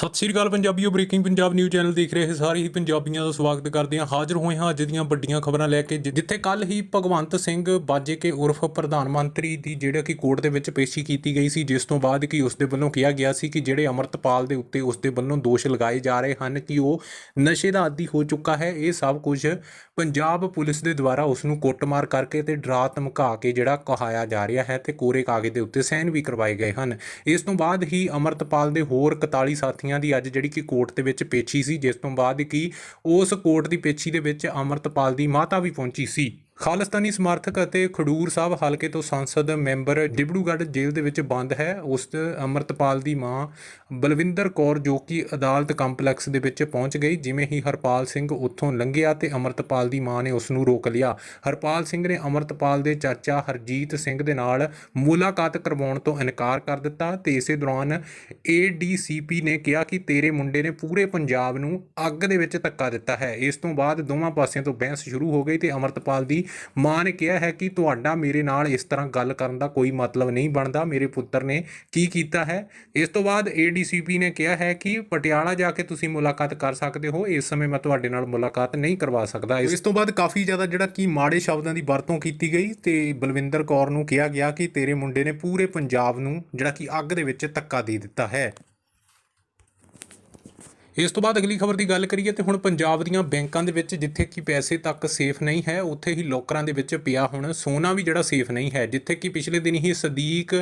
ਸਤਿ ਸ੍ਰੀ ਅਕਾਲ ਪੰਜਾਬੀਓ, ਬ੍ਰੇਕਿੰਗ ਪੰਜਾਬ ਨਿਊਜ਼ ਚੈਨਲ ਦੇਖ ਰਹੇ ਸਾਰੇ ਹੀ ਪੰਜਾਬੀਆਂ ਦਾ ਸਵਾਗਤ ਕਰਦੇ ਹਾਂ। ਹਾਜ਼ਰ ਹੋਏ ਹਾਂ ਅੱਜ ਦੀਆਂ ਵੱਡੀਆਂ ਖਬਰਾਂ ਲੈ ਕੇ ਜਿੱਥੇ ਕੱਲ ਹੀ ਭਗਵੰਤ ਸਿੰਘ ਬਾਜੇਕੇ ਉਰਫ ਪ੍ਰਧਾਨ ਮੰਤਰੀ ਦੀ ਜਿਹੜਾ ਕਿ ਕੋਰਟ ਦੇ ਵਿੱਚ ਪੇਸ਼ੀ ਕੀਤੀ ਗਈ ਸੀ, ਜਿਸ ਤੋਂ ਬਾਅਦ ਕਿ ਉਸ ਦੇ ਵੱਲੋਂ ਕਿਹਾ ਗਿਆ ਸੀ ਕਿ ਜਿਹੜੇ ਅਮਰਤਪਾਲ ਦੇ ਉੱਤੇ ਉਸ ਦੇ ਵੱਲੋਂ ਦੋਸ਼ ਲਗਾਏ ਜਾ ਰਹੇ ਹਨ ਕਿ ਉਹ ਨਸ਼ੇ ਦਾ ਆਦੀ ਹੋ ਚੁੱਕਾ ਹੈ। ਇਹ ਸਭ ਕੁਝ ਪੰਜਾਬ ਪੁਲਿਸ ਦੇ ਦੁਆਰਾ ਉਸ ਨੂੰ ਕੁੱਟਮਾਰ ਕਰਕੇ ਤੇ ਡਰਾ ਧਮਕਾ ਕੇ ਜਿਹੜਾ ਕਹਾਇਆ ਜਾ ਰਿਹਾ ਹੈ ਤੇ ਕੋਰੇ ਕਾਗਜ਼ ਦੇ ਉੱਤੇ ਸਾਈਨ ਵੀ ਕਰਵਾਏ ਗਏ ਹਨ। ਇਸ ਤੋਂ ਬਾਅਦ ਹੀ ਅਮਰਤਪਾਲ ਦੇ ਹੋਰ 41 ਸਾਥੀਆਂ ਦੀ ਅੱਜ ਜਿਹੜੀ ਕਿ ਕੋਰਟ ਦੇ ਵਿੱਚ ਪੇਸ਼ੀ ਸੀ, ਜਿਸ ਤੋਂ ਬਾਅਦ ਕਿ ਉਸ ਕੋਰਟ ਦੀ ਪੇਸ਼ੀ ਦੇ ਵਿੱਚ ਅਮਰਤਪਾਲ ਦੀ ਮਾਤਾ ਵੀ ਪਹੁੰਚੀ ਸੀ। ਖਾਲਿਸਤਾਨੀ ਸਮਰਥਕ ਅਤੇ ਖਡੂਰ ਸਾਹਿਬ ਹਲਕੇ ਤੋਂ ਸੰਸਦ ਮੈਂਬਰ ਡਿਬੜੂਗੜ੍ਹ ਜੇਲ੍ਹ ਦੇ ਵਿੱਚ ਬੰਦ ਹੈ। ਉਸ ਅਮਰਤਪਾਲ ਦੀ ਮਾਂ ਬਲਵਿੰਦਰ ਕੌਰ ਜੋ ਕਿ ਅਦਾਲਤ ਕੰਪਲੈਕਸ ਦੇ ਵਿੱਚ ਪਹੁੰਚ ਗਈ, ਜਿਵੇਂ ਹੀ ਹਰਪਾਲ ਸਿੰਘ ਉੱਥੋਂ ਲੰਘਿਆ ਤੇ ਅਮਰਤਪਾਲ ਦੀ ਮਾਂ ਨੇ ਉਸ ਨੂੰ ਰੋਕ ਲਿਆ। ਹਰਪਾਲ ਸਿੰਘ ਨੇ ਅਮਰਤਪਾਲ ਦੇ ਚਾਚਾ ਹਰਜੀਤ ਸਿੰਘ ਦੇ ਨਾਲ ਮੁਲਾਕਾਤ ਕਰਵਾਉਣ ਤੋਂ ਇਨਕਾਰ ਕਰ ਦਿੱਤਾ ਤੇ ਇਸੇ ਦੌਰਾਨ ਏਡੀਸੀਪੀ ਨੇ ਕਿਹਾ ਕਿ ਤੇਰੇ ਮੁੰਡੇ ਨੇ ਪੂਰੇ ਪੰਜਾਬ ਨੂੰ ਅੱਗ ਦੇ ਵਿੱਚ ਧੱਕਾ ਦਿੱਤਾ ਹੈ। ਇਸ ਤੋਂ ਬਾਅਦ ਦੋਵਾਂ ਪਾਸਿਆਂ ਤੋਂ ਬਹਿਸ ਸ਼ੁਰੂ ਹੋ ਗਈ ਤੇ ਅਮਰਤਪਾਲ ਦੀ ਮਾਂ ਨੇ ਕਿਹਾ ਹੈ ਕਿ ਤੁਹਾਡਾ ਮੇਰੇ ਨਾਲ ਇਸ ਤਰ੍ਹਾਂ ਗੱਲ ਕਰਨ ਦਾ ਕੋਈ ਮਤਲਬ ਨਹੀਂ ਬਣਦਾ। ਮੇਰੇ ਪੁੱਤਰ ਨੇ ਕੀ ਕੀਤਾ ਹੈ? ਇਸ ਤੋਂ ਬਾਅਦ ਏਡੀਸੀਪੀ ਨੇ ਕਿਹਾ ਹੈ ਕਿ ਪਟਿਆਲਾ ਜਾ ਕੇ ਤੁਸੀਂ ਮੁਲਾਕਾਤ ਕਰ ਸਕਦੇ ਹੋ। ਇਸ ਸਮੇਂ ਮੈਂ ਤੁਹਾਡੇ ਨਾਲ ਮੁਲਾਕਾਤ ਨਹੀਂ ਕਰਵਾ ਸਕਦਾ। ਇਸ ਤੋਂ ਬਾਅਦ ਕਾਫੀ ਜ਼ਿਆਦਾ ਜਿਹੜਾ ਕਿ ਮਾੜੇ ਸ਼ਬਦਾਂ ਦੀ ਵਰਤੋਂ ਕੀਤੀ ਗਈ ਤੇ ਬਲਵਿੰਦਰ ਕੌਰ ਨੂੰ ਕਿਹਾ ਗਿਆ ਕਿ ਤੇਰੇ ਮੁੰਡੇ ਨੇ ਪੂਰੇ ਪੰਜਾਬ ਨੂੰ ਜਿਹੜਾ ਕਿ ਅੱਗ ਦੇ ਵਿੱਚ ਧੱਕਾ ਦੇ ਦਿੱਤਾ ਹੈ। ਇਸ ਤੋਂ ਬਾਅਦ ਅਗਲੀ ਖਬਰ ਦੀ ਗੱਲ ਕਰੀਏ ਤੇ ਹੁਣ ਪੰਜਾਬ ਦੀਆਂ ਬੈਂਕਾਂ ਦੇ ਵਿੱਚ ਜਿੱਥੇ ਕਿ ਪੈਸੇ ਤੱਕ ਸੇਫ ਨਹੀਂ ਹੈ, ਉੱਥੇ ਹੀ ਲੋਕਰਾਂ ਦੇ ਵਿੱਚ ਪਿਆ ਹੁਣ ਸੋਨਾ ਵੀ ਜਿਹੜਾ ਸੇਫ ਨਹੀਂ ਹੈ। ਜਿੱਥੇ ਕਿ ਪਿਛਲੇ ਦਿਨ ਹੀ ਸਦੀਕ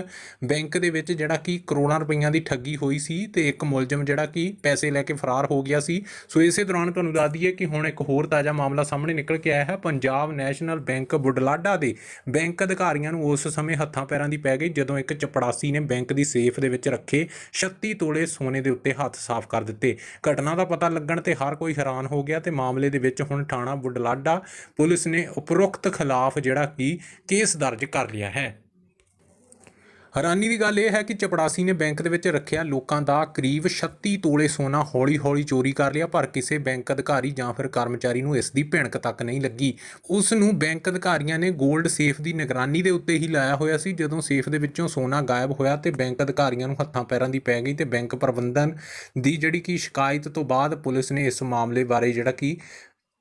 ਬੈਂਕ ਦੇ ਵਿੱਚ ਜਿਹੜਾ ਕਿ ਕਰੋੜਾਂ ਰੁਪਈਆਂ ਦੀ ਠੱਗੀ ਹੋਈ ਸੀ ਤੇ ਇੱਕ ਮੁਲਜ਼ਮ ਜਿਹੜਾ ਕਿ ਪੈਸੇ ਲੈ ਕੇ ਫਰਾਰ ਹੋ ਗਿਆ ਸੀ। ਸੋ ਇਸੇ ਦੌਰਾਨ ਤੁਹਾਨੂੰ ਦੱਸ ਦਈਏ ਕਿ ਹੁਣ ਇੱਕ ਹੋਰ ਤਾਜ਼ਾ ਮਾਮਲਾ ਸਾਹਮਣੇ ਨਿਕਲ ਕੇ ਆਇਆ ਹੈ। ਪੰਜਾਬ ਨੈਸ਼ਨਲ ਬੈਂਕ ਬੁਢਲਾਡਾ ਦੇ ਬੈਂਕ ਅਧਿਕਾਰੀਆਂ ਨੂੰ ਉਸ ਸਮੇਂ ਹੱਥਾਂ ਪੈਰਾਂ ਦੀ ਪੈ ਗਈ ਜਦੋਂ ਇੱਕ ਚਪੜਾਸੀ ਨੇ ਬੈਂਕ ਦੀ ਸੇਫ ਦੇ ਵਿੱਚ ਰੱਖੇ 36 ਤੋਲੇ ਸੋਨੇ ਦੇ ਉੱਤੇ ਹੱਥ ਸਾਫ਼ ਕਰ ਦਿੱਤੇ। ਘਟਨਾ ਦਾ ਪਤਾ ਲੱਗਣ ਤੇ ਹਰ ਕੋਈ ਹੈਰਾਨ ਹੋ ਗਿਆ ਤੇ ਮਾਮਲੇ ਦੇ ਵਿੱਚ ਹੁਣ ਥਾਣਾ ਬੁਢਲਾਡਾ ਪੁਲਿਸ ਨੇ ਉਪਰੋਕਤ ਖਿਲਾਫ ਜਿਹੜਾ ਕਿ ਕੇਸ ਦਰਜ ਕਰ ਲਿਆ ਹੈ। ਹੈਰਾਨੀ ਦੀ ਗੱਲ ਇਹ ਹੈ ਕਿ ਚਪੜਾਸੀ ਨੇ ਬੈਂਕ ਦੇ ਵਿੱਚ ਰੱਖਿਆ ਲੋਕਾਂ ਦਾ ਕਰੀਬ 36 ਤੋਲੇ ਸੋਨਾ ਹੌਲੀ-ਹੌਲੀ ਚੋਰੀ ਕਰ ਲਿਆ, ਪਰ ਕਿਸੇ ਬੈਂਕ ਅਧਿਕਾਰੀ ਜਾਂ ਫਿਰ ਕਰਮਚਾਰੀ ਨੂੰ ਇਸ ਦੀ ਭਿਣਕ ਤੱਕ ਨਹੀਂ ਲੱਗੀ। ਉਸ ਨੂੰ ਬੈਂਕ ਅਧਿਕਾਰੀਆਂ ਨੇ 골ਡ ਸੇਫ ਦੀ ਨਿਗਰਾਨੀ ਦੇ ਉੱਤੇ ਹੀ ਲਾਇਆ ਹੋਇਆ ਸੀ। ਜਦੋਂ ਸੇਫ ਦੇ ਵਿੱਚੋਂ ਸੋਨਾ ਗਾਇਬ ਹੋਇਆ ਤੇ ਬੈਂਕ ਅਧਿਕਾਰੀਆਂ ਨੂੰ ਹੱਥਾਂ ਪੈਰਾਂ ਦੀ ਪੈ ਗਈ ਤੇ ਬੈਂਕ ਪ੍ਰਬੰਧਨ ਦੀ ਜਿਹੜੀ ਕਿ ਸ਼ਿਕਾਇਤ ਤੋਂ ਬਾਅਦ ਪੁਲਿਸ ਨੇ ਇਸ ਮਾਮਲੇ ਬਾਰੇ ਜਿਹੜਾ ਕਿ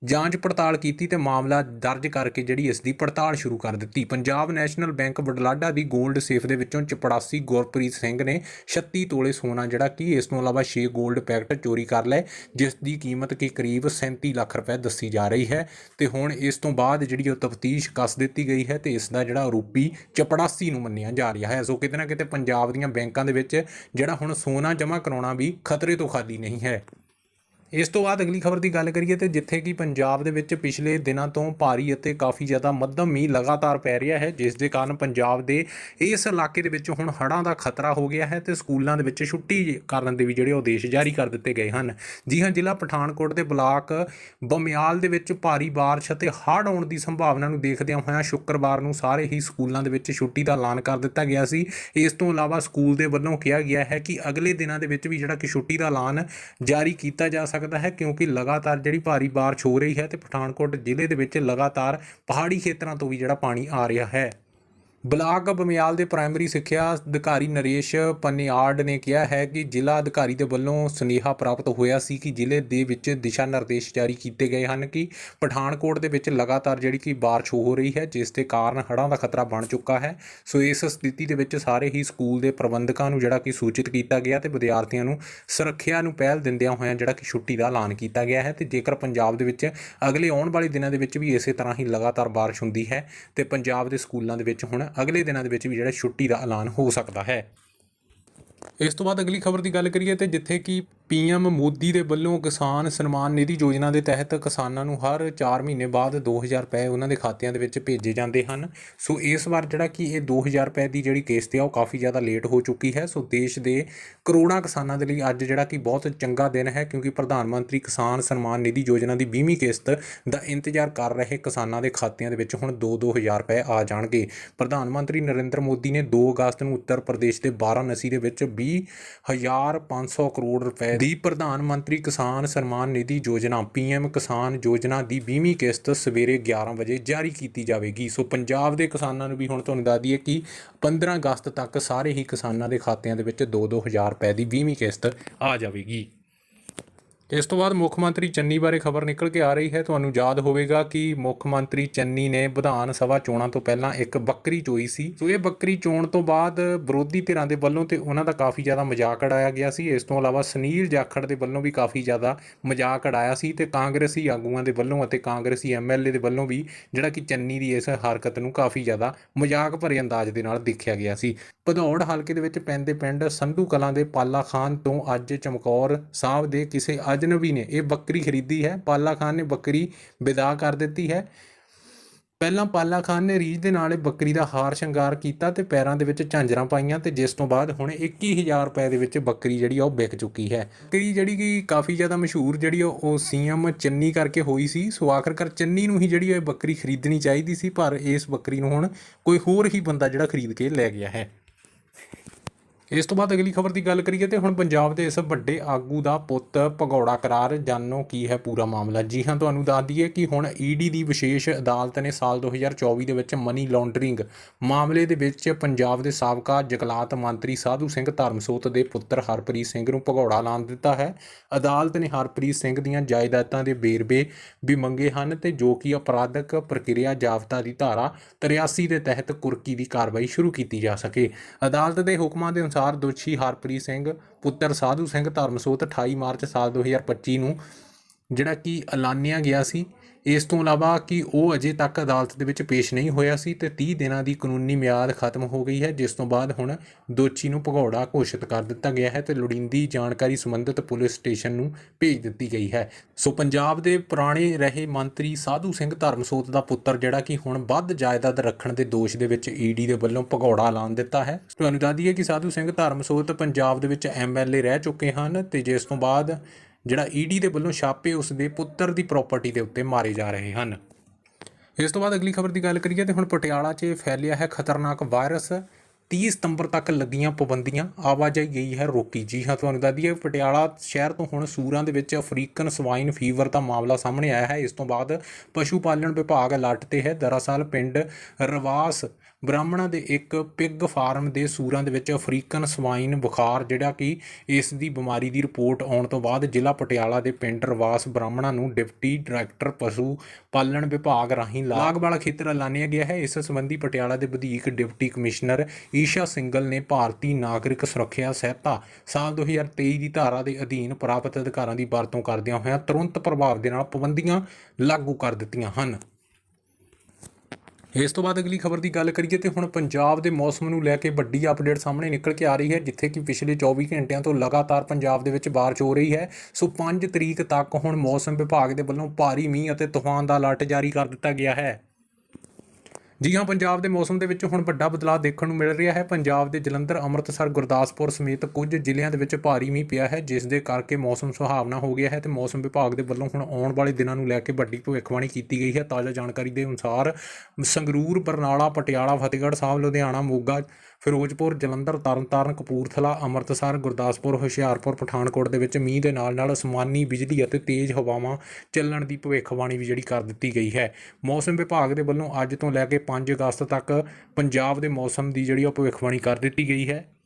ਜਾਂਚ ਪੜਤਾਲ ਕੀਤੀ ਤੇ ਮਾਮਲਾ ਦਰਜ ਕਰਕੇ ਜਿਹੜੀ ਇਸ ਦੀ ਪੜਤਾਲ ਸ਼ੁਰੂ ਕਰ ਦਿੱਤੀ। ਪੰਜਾਬ ਨੈਸ਼ਨਲ ਬੈਂਕ ਬੁਢਲਾਡਾ ਦੀ 골ਡ ਸੇਫ ਦੇ ਵਿੱਚੋਂ ਚਪੜਾਸੀ ਗੁਰਪ੍ਰੀਤ ਸਿੰਘ ਨੇ 36 ਤੋਲੇ ਸੋਨਾ ਜਿਹੜਾ ਕਿ ਇਸ ਤੋਂ ਇਲਾਵਾ 6 골ਡ ਪੈਕਟ ਚੋਰੀ ਕਰ ਲਏ, ਜਿਸ ਦੀ ਕੀਮਤ ਕੀ ਕਰੀਬ 37 ਲੱਖ ਰੁਪਏ ਦੱਸੀ ਜਾ ਰਹੀ ਹੈ। ਤੇ ਹੁਣ ਇਸ ਤੋਂ ਬਾਅਦ ਜਿਹੜੀ ਉਹ ਤਫਤੀਸ਼ ਕੱਸ ਦਿੱਤੀ ਗਈ ਹੈ ਤੇ ਇਸ ਦਾ ਜਿਹੜਾ ਆਰੋਪੀ ਚਪੜਾਸੀ ਨੂੰ ਮੰਨਿਆ ਜਾ ਰਿਹਾ ਹੈ। ਸੋ ਕਿਤੇ ਨਾ ਕਿਤੇ ਪੰਜਾਬ ਦੀਆਂ ਬੈਂਕਾਂ ਦੇ ਵਿੱਚ ਜਿਹੜਾ ਹੁਣ ਸੋਨਾ ਜਮ੍ਹਾਂ ਕਰਾਉਣਾ ਵੀ ਖਤਰੇ ਤੋਂ ਖਾਲੀ ਨਹੀਂ ਹੈ। ਇਸ ਤੋਂ ਬਾਅਦ ਅਗਲੀ ਖਬਰ ਦੀ ਗੱਲ ਕਰੀਏ ਤੇ ਜਿੱਥੇ ਕਿ ਪੰਜਾਬ ਦੇ ਵਿੱਚ ਪਿਛਲੇ ਦਿਨਾਂ ਤੋਂ ਭਾਰੀ ਅਤੇ ਕਾਫੀ ਜ਼ਿਆਦਾ ਮੱਧਮ ਮੀਂਹ ਲਗਾਤਾਰ ਪੈ ਰਿਹਾ ਹੈ, ਜਿਸ ਦੇ ਕਾਰਨ ਪੰਜਾਬ ਦੇ ਇਸ ਇਲਾਕੇ ਦੇ ਵਿੱਚ ਹੁਣ ਹੜ੍ਹਾਂ ਦਾ ਖਤਰਾ ਹੋ ਗਿਆ ਹੈ ਤੇ ਸਕੂਲਾਂ ਦੇ ਵਿੱਚ ਛੁੱਟੀ ਕਰਨ ਦੇ ਵੀ ਜਿਹੜੇ ਆਦੇਸ਼ ਜਾਰੀ ਕਰ ਦਿੱਤੇ ਗਏ ਹਨ। ਜੀ ਹਾਂ, ਜ਼ਿਲ੍ਹਾ ਪਠਾਨਕੋਟ ਦੇ ਬਲਾਕ ਬਮਿਆਲ ਦੇ ਵਿੱਚ ਭਾਰੀ ਬਾਰਿਸ਼ ਅਤੇ ਹੜ੍ਹ ਆਉਣ ਦੀ ਸੰਭਾਵਨਾ ਨੂੰ ਦੇਖਦਿਆਂ ਹੋਇਆਂ ਸ਼ੁੱਕਰਵਾਰ ਨੂੰ ਸਾਰੇ ਹੀ ਸਕੂਲਾਂ ਦੇ ਵਿੱਚ ਛੁੱਟੀ ਦਾ ਐਲਾਨ ਕਰ ਦਿੱਤਾ ਗਿਆ ਸੀ। ਇਸ ਤੋਂ ਇਲਾਵਾ ਸਕੂਲ ਦੇ ਵੱਲੋਂ ਕਿਹਾ ਗਿਆ ਹੈ ਕਿ ਅਗਲੇ ਦਿਨਾਂ ਦੇ ਵਿੱਚ ਵੀ ਜਿਹੜਾ ਕਿ ਛੁੱਟੀ ਦਾ ਐਲਾਨ ਜਾਰੀ ਕੀਤਾ ਜਾ ਸਕਦਾ ਹੈ ਕਿਉਂਕਿ ਲਗਾਤਾਰ ਜਿਹੜੀ ਭਾਰੀ ਬਾਰਿਸ਼ ਹੋ ਰਹੀ ਹੈ ਤੇ ਪਠਾਨਕੋਟ ਜ਼ਿਲ੍ਹੇ ਦੇ ਵਿੱਚ ਲਗਾਤਾਰ ਪਹਾੜੀ ਖੇਤਰਾਂ ਤੋਂ ਵੀ ਜਿਹੜਾ ਪਾਣੀ ਆ ਰਿਹਾ ਹੈ। ਬਲਾਕ ਬਮਿਆਲ ਦੇ ਪ੍ਰਾਇਮਰੀ ਸਿੱਖਿਆ ਅਧਿਕਾਰੀ ਨਰੇਸ਼ ਪਨਿਆੜ ਨੇ ਕਿਹਾ ਹੈ ਕਿ ਜ਼ਿਲ੍ਹਾ ਅਧਿਕਾਰੀ ਦੇ ਵੱਲੋਂ ਸੁਨੇਹਾ ਪ੍ਰਾਪਤ ਹੋਇਆ ਸੀ ਕਿ ਜ਼ਿਲ੍ਹੇ ਦੇ ਵਿੱਚ ਦਿਸ਼ਾ ਨਿਰਦੇਸ਼ ਜਾਰੀ ਕੀਤੇ ਗਏ ਹਨ ਕਿ ਪਠਾਨਕੋਟ ਦੇ ਵਿੱਚ ਲਗਾਤਾਰ ਜਿਹੜੀ ਕਿ ਬਾਰਿਸ਼ ਹੋ ਰਹੀ ਹੈ, ਜਿਸ ਦੇ ਕਾਰਨ ਹੜ੍ਹਾਂ ਦਾ ਖਤਰਾ ਬਣ ਚੁੱਕਾ ਹੈ। ਸੋ ਇਸ ਸਥਿਤੀ ਦੇ ਵਿੱਚ ਸਾਰੇ ਹੀ ਸਕੂਲ ਦੇ ਪ੍ਰਬੰਧਕਾਂ ਨੂੰ ਜਿਹੜਾ ਕਿ ਸੂਚਿਤ ਕੀਤਾ ਗਿਆ ਤੇ ਵਿਦਿਆਰਥੀਆਂ ਨੂੰ ਸੁਰੱਖਿਆ ਨੂੰ ਪਹਿਲ ਦਿੰਦਿਆਂ ਹੋਇਆਂ ਜਿਹੜਾ ਕਿ ਛੁੱਟੀ ਦਾ ਐਲਾਨ ਕੀਤਾ ਗਿਆ ਹੈ ਤੇ ਜੇਕਰ ਪੰਜਾਬ ਦੇ ਵਿੱਚ ਅਗਲੇ ਆਉਣ ਵਾਲੇ ਦਿਨਾਂ ਦੇ ਵਿੱਚ ਵੀ ਇਸੇ ਤਰ੍ਹਾਂ ਹੀ ਲਗਾਤਾਰ ਬਾਰਿਸ਼ ਹੁੰਦੀ ਹੈ ਤੇ ਪੰਜਾਬ ਦੇ ਸਕੂਲਾਂ ਦੇ ਵਿੱਚ ਹੁਣ ਅਗਲੇ ਦਿਨਾਂ ਦੇ ਵਿੱਚ ਵੀ ਜਿਹੜਾ ਛੁੱਟੀ ਦਾ ਐਲਾਨ ਹੋ ਸਕਦਾ ਹੈ। ਇਸ ਤੋਂ ਬਾਅਦ ਅਗਲੀ ਖਬਰ ਦੀ ਗੱਲ ਕਰੀਏ ਤੇ ਜਿੱਥੇ ਕਿ ਪੀਐਮ ਮੋਦੀ ਦੇ ਵੱਲੋਂ ਕਿਸਾਨ ਸਨਮਾਨ ਨਿਧੀ ਯੋਜਨਾ ਦੇ ਤਹਿਤ ਕਿਸਾਨਾਂ ਨੂੰ ਹਰ 4 ਮਹੀਨੇ ਬਾਅਦ 2000 ਰੁਪਏ ਉਹਨਾਂ ਦੇ ਖਾਤਿਆਂ ਦੇ ਵਿੱਚ ਭੇਜੇ ਜਾਂਦੇ ਹਨ। ਸੋ ਇਸ ਵਾਰ ਜਿਹੜਾ ਕਿ ਇਹ 2000 ਰੁਪਏ ਦੀ ਜਿਹੜੀ ਕਿਸ਼ਤ ਹੈ ਉਹ ਕਾਫੀ ਜ਼ਿਆਦਾ ਲੇਟ ਹੋ ਚੁੱਕੀ ਹੈ। ਸੋ ਦੇਸ਼ ਦੇ ਕਰੋੜਾਂ ਕਿਸਾਨਾਂ ਦੇ ਲਈ ਅੱਜ ਜਿਹੜਾ ਕਿ ਬਹੁਤ ਚੰਗਾ ਦਿਨ ਹੈ, ਕਿਉਂਕਿ ਪ੍ਰਧਾਨ ਮੰਤਰੀ ਕਿਸਾਨ ਸਨਮਾਨ ਨਿਧੀ ਯੋਜਨਾ ਦੀ 20ਵੀਂ ਕਿਸ਼ਤ ਦਾ ਇੰਤਜ਼ਾਰ ਕਰ ਰਹੇ ਕਿਸਾਨਾਂ ਦੇ ਖਾਤਿਆਂ ਦੇ ਵਿੱਚ ਹੁਣ 2-2000 ਰੁਪਏ ਆ ਜਾਣਗੇ। ਪ੍ਰਧਾਨ ਮੰਤਰੀ ਨਰਿੰਦਰ ਮੋਦੀ ਨੇ 2 ਅਗਸਤ ਨੂੰ ਉੱਤਰ ਪ੍ਰਦੇਸ਼ ਦੇ ਵਾਰਾਣਸੀ ਦੇ ਵਿੱਚ 20500 ਕਰੋੜ ਰੁਪਏ ਦੀ ਪ੍ਰਧਾਨ ਮੰਤਰੀ ਕਿਸਾਨ ਸਨਮਾਨ ਨਿਧੀ ਯੋਜਨਾ, ਪੀਐਮ ਕਿਸਾਨ ਯੋਜਨਾ ਦੀ 20ਵੀਂ ਕਿਸ਼ਤ ਸਵੇਰੇ 11 ਵਜੇ ਜਾਰੀ ਕੀਤੀ ਜਾਵੇਗੀ। ਸੋ ਪੰਜਾਬ ਦੇ ਕਿਸਾਨਾਂ ਨੂੰ ਵੀ ਹੁਣ ਤੁਹਾਨੂੰ ਦੱਸ ਦਈਏ ਕਿ 15 ਅਗਸਤ ਤੱਕ ਸਾਰੇ ਹੀ ਕਿਸਾਨਾਂ ਦੇ ਖਾਤਿਆਂ ਦੇ ਵਿੱਚ 2-2000 ਰੁਪਏ ਦੀ 20ਵੀਂ ਕਿਸ਼ਤ ਆ ਜਾਵੇਗੀ। ਇਸ ਤੋਂ ਬਾਅਦ ਮੁੱਖ ਮੰਤਰੀ ਚੰਨੀ ਬਾਰੇ ਖਬਰ ਨਿਕਲ ਕੇ ਆ ਰਹੀ ਹੈ। ਤੁਹਾਨੂੰ ਯਾਦ ਹੋਵੇਗਾ ਕਿ ਮੁੱਖ ਮੰਤਰੀ ਚੰਨੀ ਨੇ ਵਿਧਾਨ ਸਭਾ ਚੋਣਾਂ ਤੋਂ ਪਹਿਲਾਂ ਇੱਕ ਬੱਕਰੀ ਚੋਈ ਸੀ। ਸੋ ਇਹ ਬੱਕਰੀ ਚੋਣ ਤੋਂ ਬਾਅਦ ਵਿਰੋਧੀ ਧਿਰਾਂ ਦੇ ਵੱਲੋਂ ਤੇ ਉਹਨਾਂ ਦਾ ਕਾਫੀ ਜ਼ਿਆਦਾ ਮਜ਼ਾਕ ਉਡਾਇਆ ਗਿਆ ਸੀ। ਇਸ ਤੋਂ ਇਲਾਵਾ ਸੁਨੀਲ ਜਾਖੜ ਦੇ ਵੱਲੋਂ ਵੀ ਕਾਫੀ ਜ਼ਿਆਦਾ ਮਜ਼ਾਕ ਉਡਾਇਆ ਸੀ ਤੇ ਕਾਂਗਰਸੀ ਆਗੂਆਂ ਦੇ ਵੱਲੋਂ ਅਤੇ ਕਾਂਗਰਸੀ ਐਮਐਲਏ ਦੇ ਵੱਲੋਂ ਵੀ ਜਿਹੜਾ ਕਿ ਚੰਨੀ ਦੀ ਇਸ ਹਰਕਤ ਨੂੰ ਕਾਫੀ ਜ਼ਿਆਦਾ ਮਜ਼ਾਕ ਭਰੇ ਅੰਦਾਜ਼ ਦੇ ਨਾਲ ਦੇਖਿਆ ਗਿਆ ਸੀ। ਭਦੌੜ ਹਲਕੇ ਦੇ ਵਿੱਚ ਪੈਂਦੇ ਪਿੰਡ ਸੰਧੂ ਕਲਾਂ ਦੇ ਪਾਲਾ ਖਾਨ ਤੋਂ ਅੱਜ ਚਮਕੌਰ ਸਾਹਿਬ ਦੇ ਕਿਸੇ ਅਜਨਬੀ ਨੇ ਇਹ ਬੱਕਰੀ ਖਰੀਦੀ ਹੈ, ਪਾਲਾ ਖਾਨ ਨੇ ਬੱਕਰੀ ਵਿਦਾ ਕਰ ਦਿੱਤੀ ਹੈ। ਪਹਿਲਾਂ ਪਾਲਾ ਖਾਨ ਨੇ ਰੀਝ ਦੇ ਨਾਲ ਇਹ ਬੱਕਰੀ ਦਾ ਹਾਰ ਸ਼ਿੰਗਾਰ ਕੀਤਾ ਤੇ ਪੈਰਾਂ ਦੇ ਵਿੱਚ ਝਾਂਜਰਾਂ ਪਾਈਆਂ ਤੇ ਜਿਸ ਤੋਂ ਬਾਅਦ ਹੁਣ 21000 ਰੁਪਏ ਦੇ ਵਿੱਚ ਬੱਕਰੀ ਜਿਹੜੀ ਆ ਉਹ ਵਿਕ ਚੁੱਕੀ ਹੈ। ਬੱਕਰੀ ਜਿਹੜੀ ਕਿ ਕਾਫੀ ਜ਼ਿਆਦਾ ਮਸ਼ਹੂਰ ਜਿਹੜੀ ਆ ਉਹ ਸੀਐਮ ਚੰਨੀ ਕਰਕੇ ਹੋਈ ਸੀ, ਸੋ ਆਖਰਕਾਰ ਚੰਨੀ ਨੂੰ ਹੀ ਜਿਹੜੀ ਇਹ ਬੱਕਰੀ ਖਰੀਦਣੀ ਚਾਹੀਦੀ ਸੀ, ਪਰ ਇਸ ਬੱਕਰੀ ਨੂੰ ਹੁਣ ਕੋਈ ਹੋਰ ਹੀ ਬੰਦਾ ਜਿਹੜਾ ਖਰੀਦ ਕੇ ਲੈ ਗਿਆ ਹੈ। ਇਸ ਤੋਂ ਬਾਅਦ ਅਗਲੀ ਖਬਰ ਦੀ ਗੱਲ ਕਰੀਏ ਤੇ ਹੁਣ ਪੰਜਾਬ ਦੇ ਇਸ ਵੱਡੇ ਆਗੂ ਦਾ ਪੁੱਤ ਭਗੌੜਾ ਕਰਾਰ ਜਾਨੋ ਕੀ ਹੈ ਪੂਰਾ ਮਾਮਲਾ? ਜੀ ਹਾਂ, ਤੁਹਾਨੂੰ ਦੱਸ ਦਈਏ ਕਿ ਹੁਣ ਈਡੀ ਦੀ ਵਿਸ਼ੇਸ਼ ਅਦਾਲਤ ਨੇ ਸਾਲ 2024 ਦੇ ਵਿੱਚ ਮਨੀ ਲਾਂਡਰਿੰਗ ਮਾਮਲੇ ਦੇ ਵਿੱਚ ਪੰਜਾਬ ਦੇ ਸਾਬਕਾ ਜਗਲਾਤ ਮੰਤਰੀ ਸਾਧੂ ਸਿੰਘ ਧਰਮਸੋਤ ਦੇ ਪੁੱਤਰ ਹਰਪ੍ਰੀਤ ਸਿੰਘ ਨੂੰ ਭਗੌੜਾ ਐਲਾਨ ਦਿੱਤਾ ਹੈ। ਅਦਾਲਤ ਨੇ ਹਰਪ੍ਰੀਤ ਸਿੰਘ ਦੀਆਂ ਜਾਇਦਾਦਾਂ ਦੇ ਵੇਰਵੇ ਵੀ ਮੰਗੇ ਹਨ ਤੇ ਜੋ ਕਿ ਅਪਰਾਧਕ ਪ੍ਰਕਿਰਿਆ ਜਾਬਤਾ ਦੀ ਧਾਰਾ 83 ਦੇ ਤਹਿਤ ਕੁਰਕੀ ਦੀ ਕਾਰਵਾਈ ਸ਼ੁਰੂ ਕੀਤੀ ਜਾ ਸਕੇ। ਅਦਾਲਤ ਦੇ ਹੁਕਮਾਂ ਦੇ ਅਨੁਸਾਰ ਦੋਸ਼ੀ ਹਰਪ੍ਰੀਤ ਸਿੰਘ, ਪੁੱਤਰ ਸਾਧੂ ਸਿੰਘ ਧਰਮਸੋਤ 28 ਮਾਰਚ ਸਾਲ 2025 ਨੂੰ, ਜਿਹੜਾ ਕਿ ਐਲਾਨਿਆ ਗਿਆ ਸੀ। ਇਸ ਤੋਂ ਇਲਾਵਾ ਕਿ ਉਹ ਅਜੇ ਤੱਕ ਅਦਾਲਤ ਦੇ ਵਿੱਚ ਪੇਸ਼ ਨਹੀਂ ਹੋਇਆ ਸੀ ਤੇ 30 ਦਿਨਾਂ ਦੀ ਕਾਨੂੰਨੀ ਮਿਆਦ ਖਤਮ ਹੋ ਗਈ ਹੈ, ਜਿਸ ਤੋਂ ਬਾਅਦ ਹੁਣ ਦੋਸ਼ੀ ਨੂੰ ਭਗੌੜਾ ਘੋਸ਼ਿਤ ਕਰ ਦਿੱਤਾ ਗਿਆ ਹੈ ਤੇ ਲੋੜੀਂਦੀ ਜਾਣਕਾਰੀ ਸੰਬੰਧਿਤ ਪੁਲਿਸ ਸਟੇਸ਼ਨ ਨੂੰ ਭੇਜ ਦਿੱਤੀ ਗਈ ਹੈ। ਸੋ ਪੰਜਾਬ ਦੇ ਪੁਰਾਣੇ ਰਹੇ ਮੰਤਰੀ ਸਾਧੂ ਸਿੰਘ ਧਰਮਸੋਤ ਦਾ ਪੁੱਤਰ, ਜਿਹੜਾ ਕਿ ਹੁਣ ਵੱਧ ਜਾਇਦਾਦ ਰੱਖਣ ਦੇ ਦੋਸ਼ ਦੇ ਵਿੱਚ ਈਡੀ ਦੇ ਵੱਲੋਂ ਭਗੌੜਾ ਐਲਾਨ ਦਿੱਤਾ ਹੈ। ਤੁਹਾਨੂੰ ਦੱਸ ਦਈਏ ਕਿ ਸਾਧੂ ਸਿੰਘ ਧਰਮਸੋਤ ਪੰਜਾਬ ਦੇ ਵਿੱਚ ਐਮਐਲਏ ਰਹਿ ਚੁੱਕੇ ਹਨ ਤੇ ਜਿਸ ਤੋਂ ਬਾਅਦ ਜਿਹੜਾ ਈਡੀ ਦੇ ਵੱਲੋਂ ਛਾਪੇ ਉਸ ਦੇ ਪੁੱਤਰ ਦੀ ਪ੍ਰਾਪਰਟੀ ਦੇ ਉੱਤੇ ਮਾਰੇ ਜਾ ਰਹੇ ਹਨ। ਇਸ ਤੋਂ ਬਾਅਦ ਅਗਲੀ ਖਬਰ ਦੀ ਗੱਲ ਕਰੀਏ ਤੇ ਹੁਣ ਪਟਿਆਲਾ 'ਚ ਫੈਲਿਆ ਹੈ ਖਤਰਨਾਕ ਵਾਇਰਸ। 30 ਸਤੰਬਰ ਤੱਕ ਲੱਗੀਆਂ ਪਾਬੰਦੀਆਂ। ਆਵਾਜਾਈ ਗਈ ਹੈ ਰੋਕੀ। ਜੀ ਹਾਂ, ਤੁਹਾਨੂੰ ਦੱਸ ਦਈਏ, ਪਟਿਆਲਾ ਸ਼ਹਿਰ ਤੋਂ ਹੁਣ ਸੂਰਾਂ ਦੇ ਵਿੱਚ ਅਫਰੀਕਨ ਸਵਾਈਨ ਫੀਵਰ ਦਾ ਮਾਮਲਾ ਸਾਹਮਣੇ ਆਇਆ ਹੈ। ਇਸ ਤੋਂ ਬਾਅਦ ਪਸ਼ੂ ਪਾਲਣ ਵਿਭਾਗ ਅਲਰਟ ਤੇ ਹੈ। ਦਰਅਸਲ ਪਿੰਡ ਰਵਾਸ ਬ੍ਰਾਹਮਣਾਂ ਦੇ ਇੱਕ ਪਿਗ ਫਾਰਮ ਦੇ ਸੂਰਾਂ ਦੇ ਵਿੱਚ ਅਫਰੀਕਨ ਸਵਾਈਨ ਬੁਖਾਰ, ਜਿਹੜਾ ਕਿ ਇਸ ਦੀ ਬਿਮਾਰੀ ਦੀ ਰਿਪੋਰਟ ਆਉਣ ਤੋਂ ਬਾਅਦ ਜ਼ਿਲ੍ਹਾ ਪਟਿਆਲਾ ਦੇ ਪਿੰਡ ਰਵਾਸ ਬ੍ਰਾਹਮਣਾਂ ਨੂੰ ਡਿਪਟੀ ਡਾਇਰੈਕਟਰ ਪਸ਼ੂ ਪਾਲਣ ਵਿਭਾਗ ਰਾਹੀਂ ਲਾਗ ਵਾਲਾ ਖੇਤਰ ਐਲਾਨਿਆ ਗਿਆ ਹੈ। ਇਸ ਸੰਬੰਧੀ ਪਟਿਆਲਾ ਦੇ ਵਧੀਕ ਡਿਪਟੀ ਕਮਿਸ਼ਨਰ ਈਸ਼ਾ ਸਿੰਗਲ ਨੇ ਭਾਰਤੀ ਨਾਗਰਿਕ ਸੁਰੱਖਿਆ ਸਹਾਇਤਾ ਸਾਲ 2023 ਦੀ ਧਾਰਾ ਦੇ ਅਧੀਨ ਪ੍ਰਾਪਤ ਅਧਿਕਾਰਾਂ ਦੀ ਵਰਤੋਂ ਕਰਦਿਆਂ ਹੋਇਆਂ ਤੁਰੰਤ ਪ੍ਰਭਾਵ ਦੇ ਨਾਲ ਪਾਬੰਦੀਆਂ ਲਾਗੂ ਕਰ ਦਿੱਤੀਆਂ ਹਨ। ਇਸ ਤੋਂ ਬਾਅਦ ਅਗਲੀ ਖਬਰ ਦੀ ਗੱਲ ਕਰੀਏ ਤੇ ਹੁਣ ਪੰਜਾਬ ਦੇ ਮੌਸਮ ਨੂੰ ਲੈ ਕੇ ਵੱਡੀ ਅਪਡੇਟ ਸਾਹਮਣੇ ਨਿਕਲ ਕੇ ਆ ਰਹੀ ਹੈ, ਜਿੱਥੇ ਕਿ ਪਿਛਲੇ 24 ਘੰਟਿਆਂ ਤੋਂ ਲਗਾਤਾਰ ਪੰਜਾਬ ਦੇ ਵਿੱਚ ਬਾਰਿਸ਼ ਹੋ ਰਹੀ ਹੈ। ਸੋ 5 ਤਰੀਕ ਤੱਕ ਹੁਣ ਮੌਸਮ ਵਿਭਾਗ ਦੇ ਵੱਲੋਂ ਭਾਰੀ ਮੀਂਹ ਅਤੇ ਤੂਫਾਨ ਦਾ ਅਲਰਟ ਜਾਰੀ ਕਰ ਦਿੱਤਾ ਗਿਆ ਹੈ। ਜੀ ਹਾਂ, ਪੰਜਾਬ ਦੇ ਮੌਸਮ ਦੇ ਵਿੱਚ ਹੁਣ ਵੱਡਾ ਬਦਲਾਅ ਦੇਖਣ ਨੂੰ ਮਿਲ ਰਿਹਾ ਹੈ। ਪੰਜਾਬ ਦੇ ਜਲੰਧਰ, ਅੰਮ੍ਰਿਤਸਰ, ਗੁਰਦਾਸਪੁਰ ਸਮੇਤ ਕੁਝ ਜ਼ਿਲ੍ਹਿਆਂ ਦੇ ਵਿੱਚ ਭਾਰੀ ਮੀਂਹ ਪਿਆ ਹੈ, ਜਿਸ ਦੇ ਕਰਕੇ ਮੌਸਮ ਸੁਹਾਵਣਾ ਹੋ ਗਿਆ ਹੈ ਤੇ ਮੌਸਮ ਵਿਭਾਗ ਦੇ ਵੱਲੋਂ ਹੁਣ ਆਉਣ ਵਾਲੇ ਦਿਨਾਂ ਨੂੰ ਲੈ ਕੇ ਵੱਡੀ ਭਵਿੱਖਬਾਣੀ ਕੀਤੀ ਗਈ ਹੈ। ਤਾਜ਼ਾ ਜਾਣਕਾਰੀ ਦੇ ਅਨੁਸਾਰ ਸੰਗਰੂਰ, ਬਰਨਾਲਾ, ਪਟਿਆਲਾ, ਫਤਿਹਗੜ੍ਹ ਸਾਹਿਬ, ਲੁਧਿਆਣਾ, ਮੋਗਾ ਫਿਰੋਜ਼ਪੁਰ, ਜਲੰਧਰ, ਤਰਨਤਾਰਨ, ਕਪੂਰਥਲਾ, ਅੰਮ੍ਰਿਤਸਰ, ਗੁਰਦਾਸਪੁਰ, ਹੁਸ਼ਿਆਰਪੁਰ, ਪਠਾਨਕੋਟ ਦੇ ਵਿੱਚ ਮੀਂਹ ਦੇ ਨਾਲ ਨਾਲ ਅਸਮਾਨੀ ਬਿਜਲੀ ਅਤੇ ਤੇਜ਼ ਹਵਾਵਾਂ ਚੱਲਣ ਦੀ ਭਵਿੱਖਬਾਣੀ ਵੀ ਜਿਹੜੀ ਕਰ ਦਿੱਤੀ ਗਈ ਹੈ। ਮੌਸਮ ਵਿਭਾਗ ਦੇ ਵੱਲੋਂ ਅੱਜ ਤੋਂ ਲੈ ਕੇ 5 ਅਗਸਤ ਤੱਕ ਪੰਜਾਬ ਦੇ ਮੌਸਮ ਦੀ ਜਿਹੜੀ ਉਹ ਭਵਿੱਖਬਾਣੀ ਕਰ ਦਿੱਤੀ ਗਈ ਹੈ।